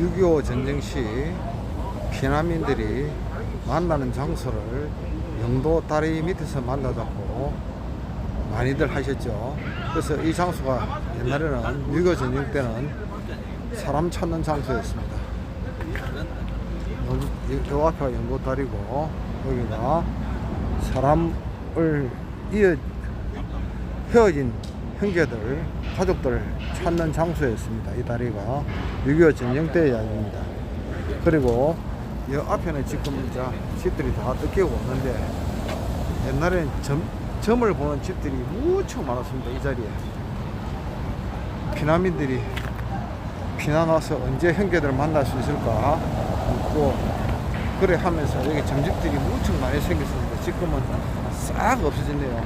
6.25 전쟁 시 피난민들이 만나는 장소를 영도 다리 밑에서 만나자고 많이들 하셨죠. 그래서 이 장소가 옛날에는 6.25 전쟁 때는 사람 찾는 장소였습니다. 요, 요 앞에가 영도 다리고 여기가 사람을 이어 헤어진 형제들, 가족들 찾는 장소였습니다. 이 다리가 6.25 전쟁 때 이야기입니다. 그리고 이 앞에는 지금 이제 집들이 다 뜯기고 오는데 옛날에는 점, 점을 보는 집들이 무척 많았습니다. 이 자리에. 피난민들이 피난 와서 언제 형제들을 만날 수 있을까 묻고 그래 하면서 여기 점집들이 무척 많이 생겼습니다. 지금은 싹 없어졌네요.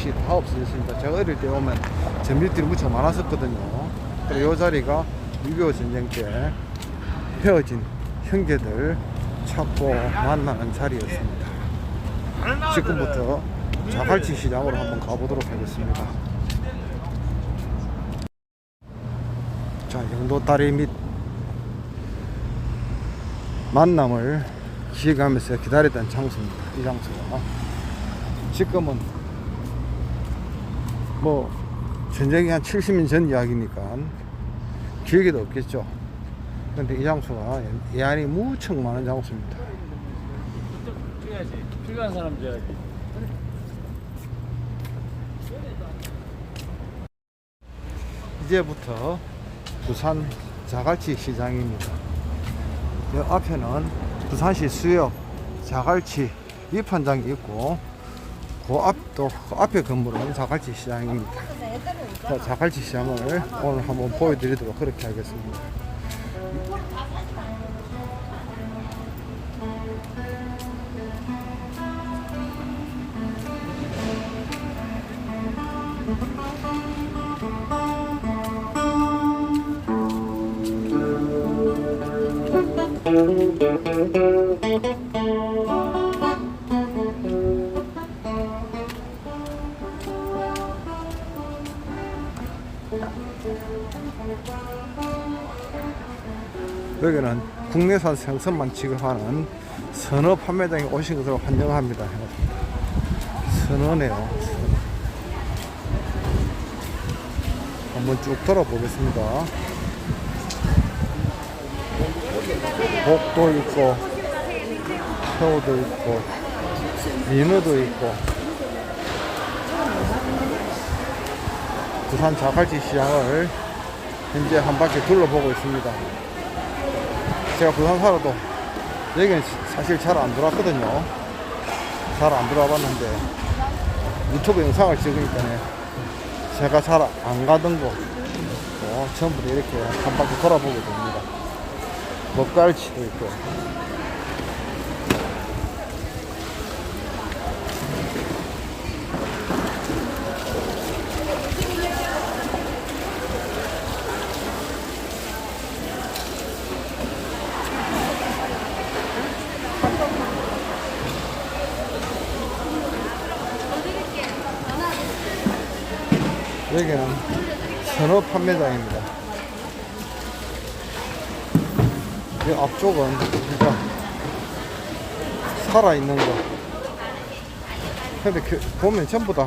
없이 다 없어졌습니다. 제가 어릴 때 오면 점집들이 무척 많았었거든요. 그리고 이 자리가 6.25 전쟁 때 헤어진 형제들 찾고 만나는 자리였습니다. 지금부터 자갈치 시장으로 한번 가보도록 하겠습니다. 자, 영도 다리 밑 만남을 기획하면서 기다렸던 장소입니다. 이 장소가. 지금은 뭐 전쟁이 한 70년 전 이야기니까 기억에도 없겠죠. 근데 이 장소가 예안이 무척 많은 장소입니다. 줘야지. 필요한 사람 줘야지. 이제부터 부산 자갈치 시장입니다. 이 앞에는 부산시 수역 자갈치 위판장이 있고 그 앞도 그 앞에 건물은 자갈치 시장입니다. 자, 자갈치 시장을 오늘 한번 보여드리도록 그렇게 하겠습니다. 여기는 국내산 생선만 취급하는 선어 판매장에 오신 것을 환영합니다. 선어네요. 선어. 한번 쭉 돌아보겠습니다. 복도 있고, 새우도 있고, 민어도 있고, 부산 자갈치 시장을 현재 한 바퀴 둘러보고 있습니다. 제가 부산 살아도 여기는 사실 잘안 돌았거든요. 잘안 돌아봤는데 유튜브 영상을 찍으니까 제가 잘 안 가던 곳 어, 전부 다 이렇게 한 바퀴 돌아보게 됩니다. 먹갈치도 있고 여기는 선어 판매장입니다. 이 앞쪽은 진짜 살아있는 거. 근데 그- 보면 전부 다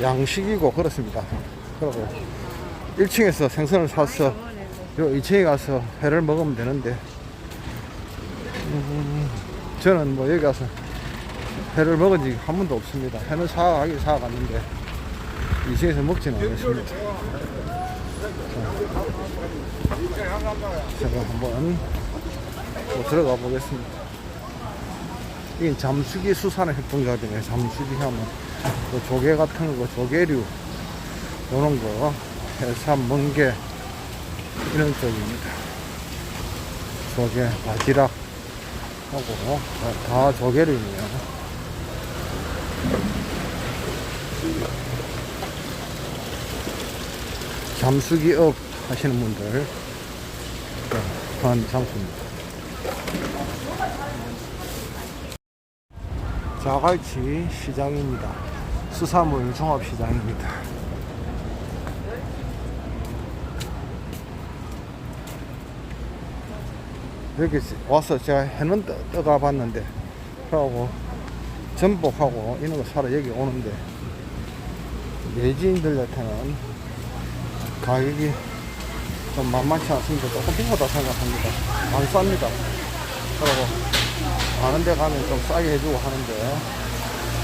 양식이고 그렇습니다. 그리고 1층에서 생선을 사서 요 2층에 가서 회를 먹으면 되는데 음, 저는 뭐 여기 가서 회를 먹은 적이 한 번도 없습니다. 회는 사가긴 사갔는데 2층에서 먹지는 않았습니다. 제가 한번 또 들어가 보겠습니다. 이게 잠수기 수산의 협동조합이네. 잠수기 하면 그 조개 같은 거, 조개류 이런 거, 해삼, 멍게 이런 쪽입니다. 조개, 바지락 하고 다, 다 조개류네요. 잠수기업 하시는 분들 그런 상품입니다. 자갈치 시장입니다. 수산물 종합 시장입니다. 여기 와서 제가 해는 떠, 떠가 봤는데 그러고 전복하고 이런 거 사러 여기 오는데 외지인들한테는 가격이 좀 만만치 않습니다. 조금 비싸다 생각합니다. 안 쌉니다. 그리고 많은 데 가면 좀 싸게 해주고 하는데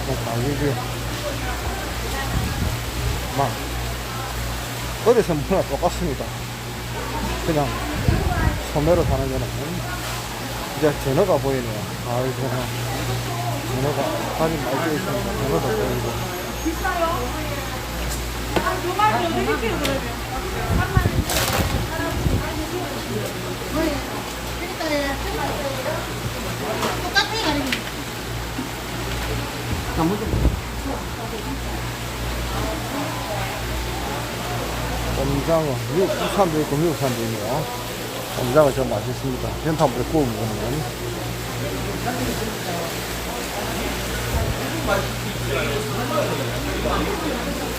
좀 가격이 막 어디서 뭐나 똑같습니다. 그냥 소매로 사는 데는 이제 전어가 보이네요. 아이고 전어가 살이 많이 쪄 있습니다. 전어도 보이고 꼼장어 미국 국산도 있고 미국산도 있네요. 꼼장어 좀 맛있습니다. 연탄불에 구워 먹으면 여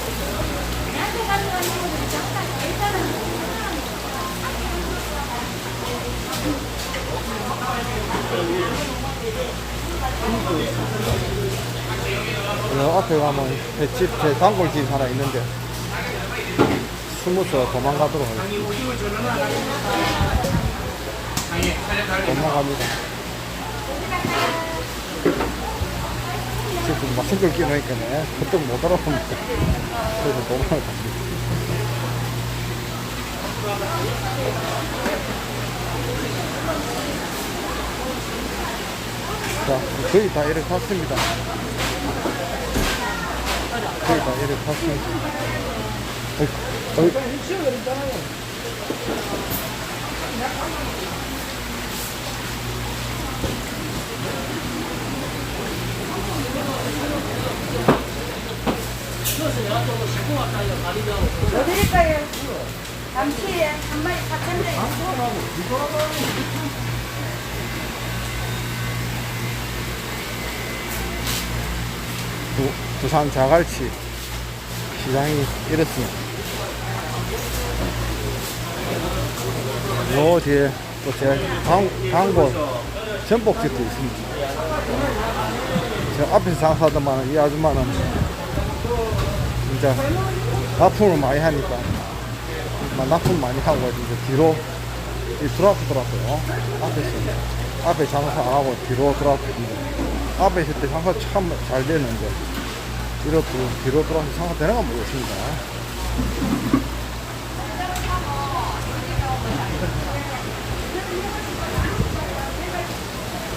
앞에 가면 횟집 제 단골집 하나 있는데 숨어서 도망가도록 하겠습니다. 도망갑니다. 지금 마스크를 끼놓으니까 그때 못 알아봅니다. 그래서 도망갑니다. 자, 거의 다 이렇게 탔습니다. 거의 다 이렇게 탔습니다. 어이, 어이. 뭐 드릴까요? 감치에 한 마리 4,000원. 부, 부산 자갈치 시장이 이렇습니다. 요 뒤에 또제 단골 전복집도 있습니다. 저 앞에서 장사하더만 이 아줌마는 진짜 납품을 많이 하니까 막 납품 많이 하고 이제 뒤로 이 들어왔더라고요. 앞에서 앞에 장사 안 하고 뒤로 들어왔거든요. 앞에 있을 때 장사 참 잘 되는데 이렇게 뒤로 들어와서 장사 되는 건 모르겠습니다.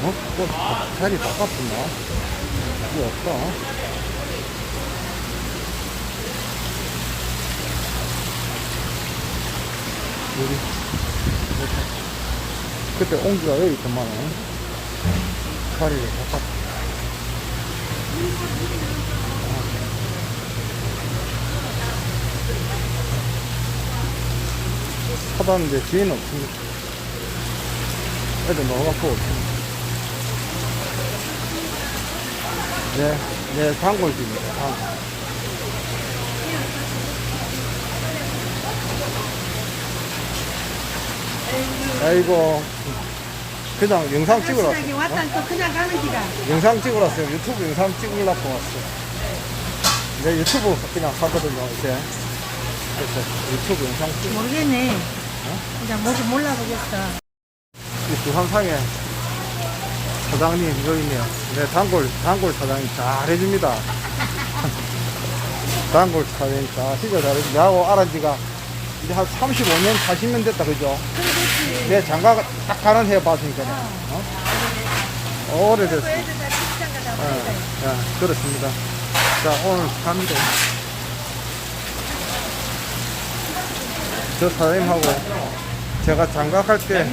어? 또 자리 바꿨구나. 이게 없다. 여기. 그때 옹기가 여기 있더만은 자리를 바꿨 찾았는데 뒤에는 없습니다. 애들 넣어갖고 없습니다. 네, 네, 단골집입니다. 단골. 아이고, 그냥 영상 찍으러. 시장에 왔다 또 그냥 가는 기가. 영상 찍으러 왔어요. 유튜브 영상 찍으려고 왔어요. 내 유튜브 그냥 하거든요, 이제. 그래서 유튜브 영상 찍 모르겠네. 그냥 뭐지 몰라 보겠어. 이 부산상에 사장님 여기 있네요. 네, 단골, 단골 사장님 잘 해줍니다. 단골 사장님 잘, 진짜 잘해줍니다. 나하고 알은 지가 이제 한 35년, 40년 됐다, 그죠? 내 장가 딱 가는 해 봤으니까요. 어? 오래됐어요. 직장 가다 예, 예, 그렇습니다. 자, 오늘 갑니다. 저 사장님하고 제가 장가갈 때,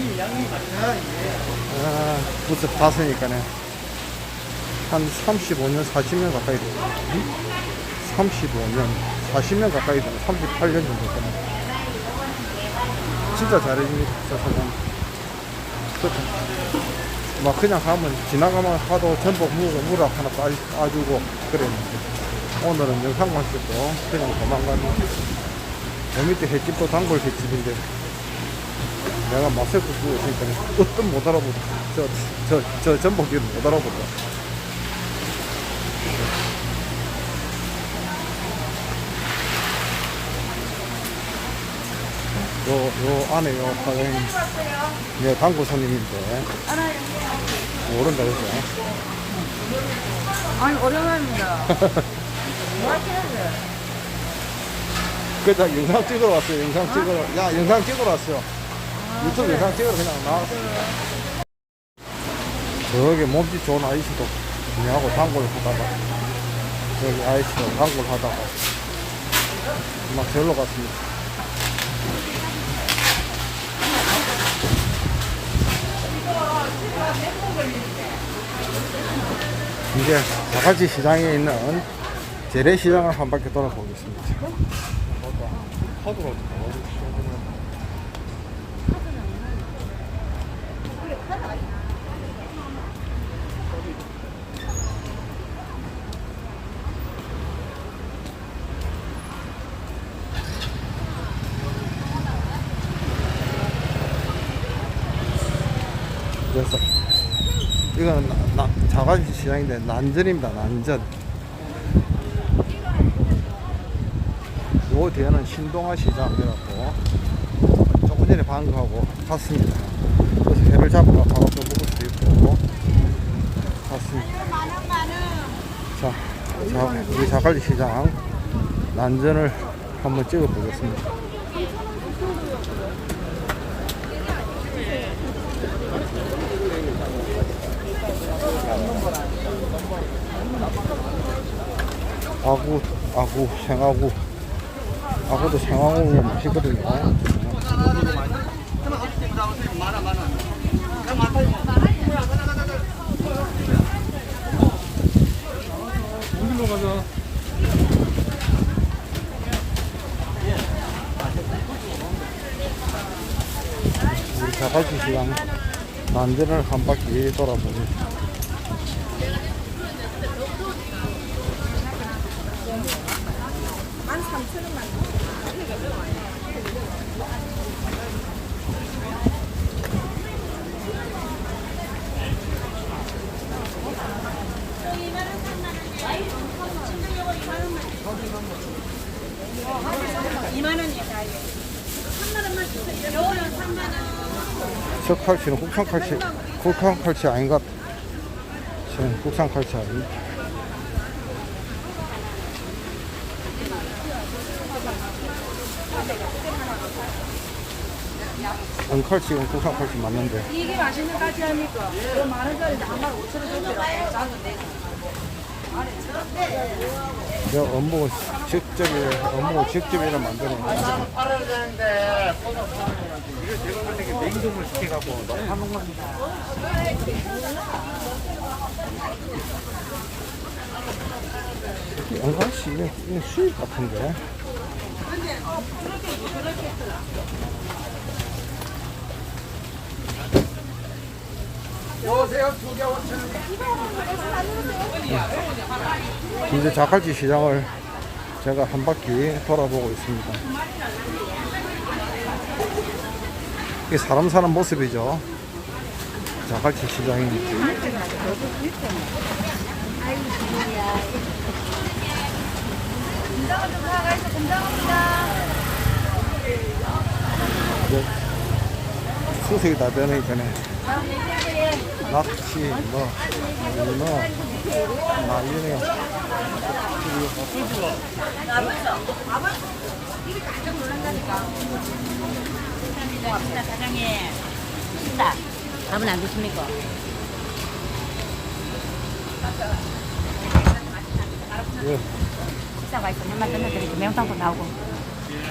아, 부스 봤으니까네. 한 35년, 40년 가까이. 응? 35년, 40년 가까이 돼요. 38년 정도 되네. 진짜 잘해줍니다. 그렇죠. 막 그냥 가면 지나가면 하도 전복 무, 무락 하나 따, 따주고 그랬는데 오늘은 영상만 찍고 그냥 도망가는 저 밑에 횟집도 단골 횟집인데 내가 마스크 쓰고 있으니까 어떤 못 알아보다. 저, 저, 저 전복기를 못 알아보다. 요, 요 안에 요 사장님, 네, 당구 손님인데, 모른다, 그죠? 아니 오랜만입니다. 뭐 하시는데? 그다 영상 찍으러 왔어요. 영상 찍으러. 야, 영상 찍으러 왔어요. 유튜브 영상 찍으러 그냥 나왔어. 저기 몸짓 좋은 아저씨도 그냥하고 단골 하다가 저기 아저씨도 단골 하다가 막 절로 갔습니다. 이제 자갈치 시장에 있는 재래시장을 한 바퀴 돌아보겠습니다. 이거는 나, 나, 자갈치 시장인데 난전입니다 난전. 요 뒤에는 신동아 시장이라고 조금 전에 방금하고 갔습니다. 그래서 회를 잡으러 바로 또 먹을 수도 있고 갔습니다. 자, 자 우리 자갈치 시장 난전을 한번 찍어 보겠습니다 아구, 아구, 생아구. 아구도 생아구 맛있거든요. 어디로 자갈치 시장 난전을 한 바퀴 돌아보니 저 칼치는 국산 칼치, 국산 칼치 아닌 것 같아. 저는 국산 칼치 아닙니 다. 은칼치는 국산 칼치 맞는데. 이게 맛있는 까지 하니까 이거 만 원짜리인데 한 마리 5천 원 줬더라고. 작은 데. 내가 업무가 직접, 업무가 직접 이래 만드는 거. 팔아야 되는데 이거 제가 볼때 냉동을 시켜갖고 너무 하는 겁니다. 은칼치, 이게, 이게 수입 같은데. 이제 자갈치 시장을 제가 한 바퀴 돌아보고 있습니다. 이게 사람 사는 모습이죠. 자갈치 시장입니다. 이제 수색이 다 되니까네. 낚시, 뭐, 문어, 난리네요. 사장님. 식사. 밥은 안 드십니까? 예, 식사 맛있어. 한번 던져드릴게요. 매운탕도 나오고.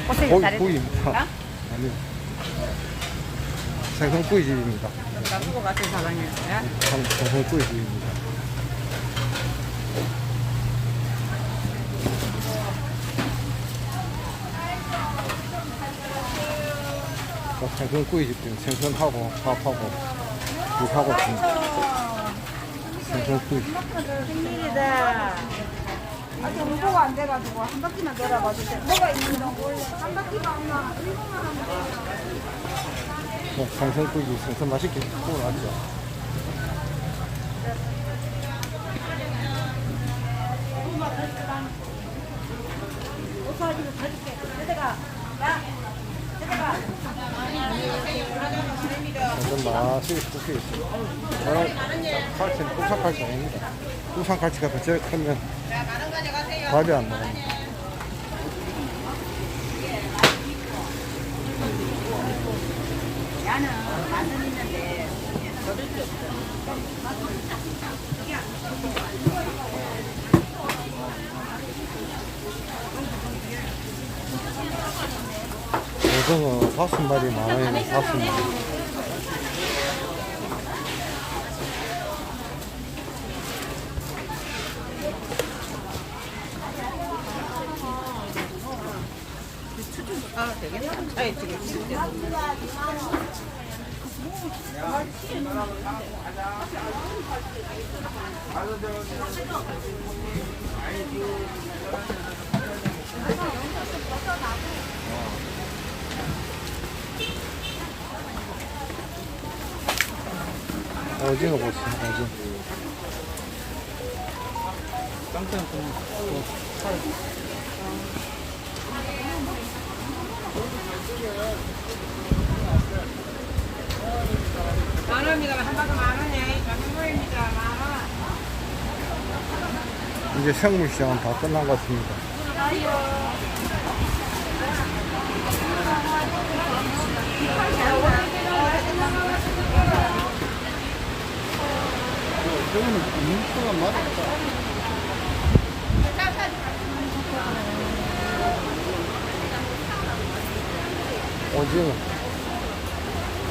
고기, 고기 고기입니다. 어? 아니, 생선구이 집입니다. 나쁘고 같은 사장님. 생- 생선구이 집입니다. 자, 생선구이집 중 생선하고 밥하고 육하고 있습니다. 생선구이집. 생일이다. 아직 홍보가 안 돼가지고 한 바퀴만 돌아봐 주세요. 뭐가 있는지 원래 한 바퀴가 안 나. 일본만 하면 돼요. 자, 생선구이 생선 맛있게 구워 놨죠. 완전 맛있게 굽혀 있어요. 저는 국산 칼치 아닙니다. 국산 칼치가 더 제일 크면 밥이 안 나와요. 야는 맛은 있는데 얻을 게 없어. 오징어 다섯 마리 만 원이네, 다섯 마리. 아 되겠나? 차에 지금. 오징어 보세요, 오징어. 짱짱 좀. 이제 생물 시장은 다 끝난 것 같습니다. 저거는 인수가 맛있다. 오징어.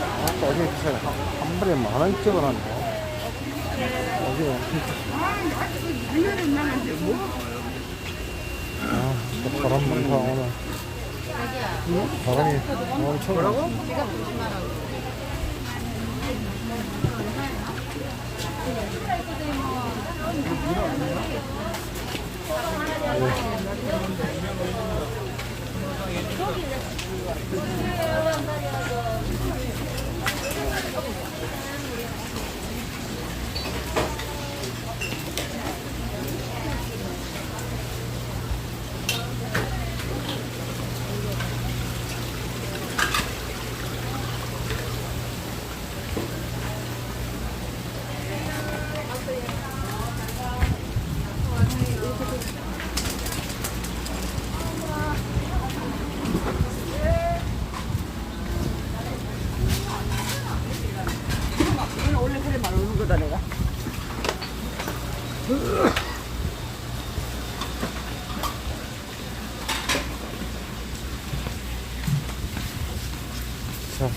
아, 오징어 비싸네. 한, 한 마리에 만원 찍어 놨네. 오징어. 아, 또 바람 많다, 오늘. 바람이 엄청. 뭐라고? 원 ありがとう。 자,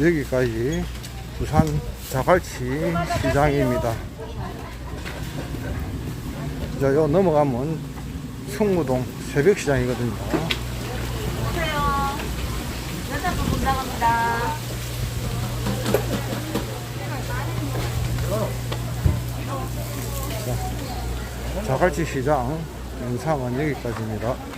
여기까지 부산 자갈치 시장입니다. 자, 요 넘어가면 충무동 새벽시장이거든요. 여자분 문 나갑니다. 자갈치 시장 영상은 여기까지입니다.